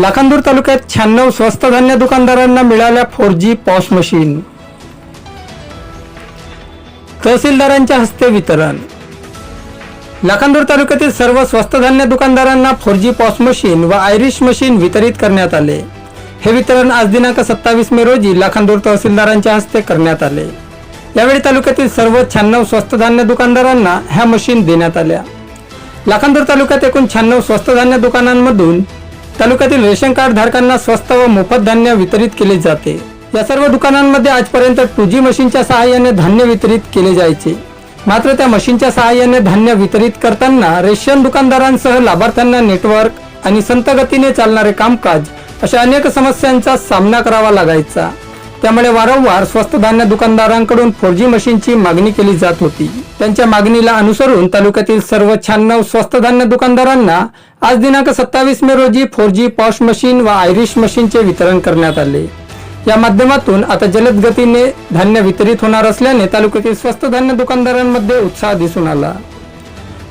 लाखांदूर तालुक्यात शहाण्णव स्वस्त धान्य दुकानदारांना मिळाल्या फोर जी पॉश मशीन. तहसीलदारांच्या हस्ते वितरण. लाखांदूर तालुक्यातील सर्व स्वस्त धान्य दुकानदारांना फोर जी पॉस मशीन व आयरिश मशीन वितरित करण्यात आले. हे वितरण आज दिनांक सत्तावीस मे रोजी लाखांदूर तहसीलदारांच्या हस्ते करण्यात आले. यावेळी तालुक्यातील सर्व शहाण्णव स्वस्त धान्य दुकानदारांना ह्या मशीन देण्यात आल्या. लाखांदूर तालुक्यात एकूण शहाण्णव स्वस्त धान्य दुकानांमधून तालुक्यातील रेशन कार्ड धारकांना स्वस्त व मोफत धान्य वितरित केले जाते. या सर्व दुकानांमध्ये आजपर्यंत टू जी मशीनच्या सहाय्याने धान्य वितरित केले जायचे. मात्र त्या मशीनच्या सहाय्याने धान्य वितरित करताना रेशन दुकानदारांसह लाभार्थ्यांना नेटवर्क आणि संतगतीने चालणारे कामकाज अशा अनेक समस्यांचा सामना करावा लागायचा. त्यामुळे वारंवार स्वस्त धान्य दुकानदारांकडून फोर जी मशीनची मागणी केली जात होती. त्यांच्या मागणीला अनुसरून तालुक्यातील सर्व शहाण्णव स्वस्त धान्य दुकानदारांना आज दिनांक सत्तावीस मे रोजी फोर जी पॉश मशीन व आयरिश मशीनचे वितरण करण्यात आले. या माध्यमातून आता जलद गतीने धान्य वितरित होणार असल्याने तालुक्यातील स्वस्त धान्य दुकानदारांमध्ये उत्साह दिसून आला.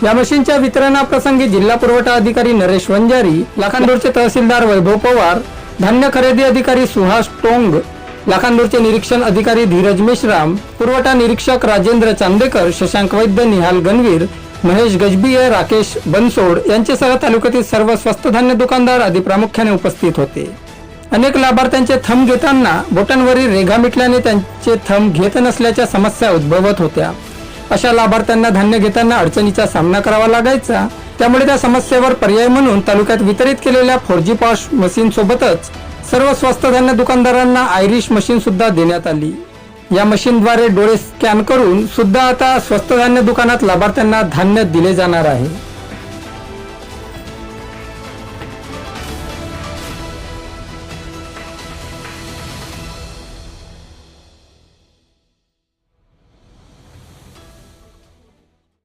या मशीनच्या वितरणाप्रसंगी जिल्हा पुरवठा अधिकारी नरेश वंजारी लाखांदूरचे तहसीलदार वैभव पवार धान्य खरेदी अधिकारी सुहास टोंग लाखांदूरचे निरीक्षण अधिकारी धीरज मेश्राम पुरवठा निरीक्षक राजेंद्र चांदेकर शशांक वैद्य निहाल गणवीर महेश गजबीये राकेश बनसोड यांच्यासह तालुक्यातील सर्व स्वस्त धान्य दुकानदार आदी प्रामुख्याने उपस्थित होते. अनेक लाभार्थ्यांचे थंब घेताना बोटांवरील रेघा मिटल्याने त्यांचे थंब घेत नसल्याच्या समस्या उद्भवत होत्या. अशा लाभार्थ्यांना धान्य घेताना अडचणीचा सामना करावा लागायचा. त्यामुळे त्या समस्येवर पर्याय म्हणून तालुक्यात वितरित केलेल्या फोर जी पॉश मशीन सोबतच सर्व स्वस्त धान्य दुकानदारांना आयरिश मशीन सुद्धा देण्यात आली. या मशीनद्वारे डोळे स्कॅन करून सुद्धा आता स्वस्त धान्य दुकानात लाभार्थ्यांना धान्य दिले जाणार आहे.